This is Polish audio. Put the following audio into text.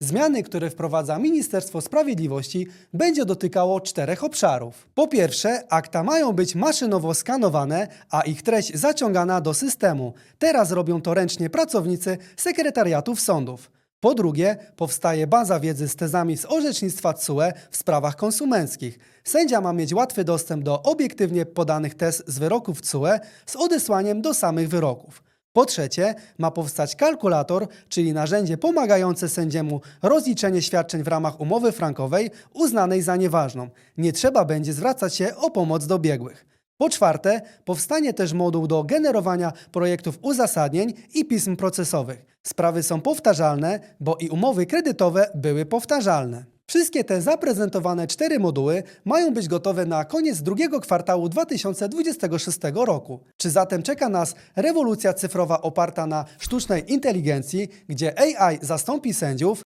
Zmiany, które wprowadza Ministerstwo Sprawiedliwości, będzie dotykało czterech obszarów. Po pierwsze, akta mają być maszynowo skanowane, a ich treść zaciągana do systemu. Teraz robią to ręcznie pracownicy sekretariatów sądów. Po drugie, powstaje baza wiedzy z tezami z orzecznictwa TSUE w sprawach konsumenckich. Sędzia ma mieć łatwy dostęp do obiektywnie podanych tez z wyroków TSUE z odesłaniem do samych wyroków. Po trzecie, ma powstać kalkulator, czyli narzędzie pomagające sędziemu rozliczenie świadczeń w ramach umowy frankowej uznanej za nieważną. Nie trzeba będzie zwracać się o pomoc do biegłych. Po czwarte, powstanie też moduł do generowania projektów uzasadnień i pism procesowych. Sprawy są powtarzalne, bo i umowy kredytowe były powtarzalne. Wszystkie te zaprezentowane cztery moduły mają być gotowe na koniec drugiego kwartału 2026 roku. Czy zatem czeka nas rewolucja cyfrowa oparta na sztucznej inteligencji, gdzie AI zastąpi sędziów,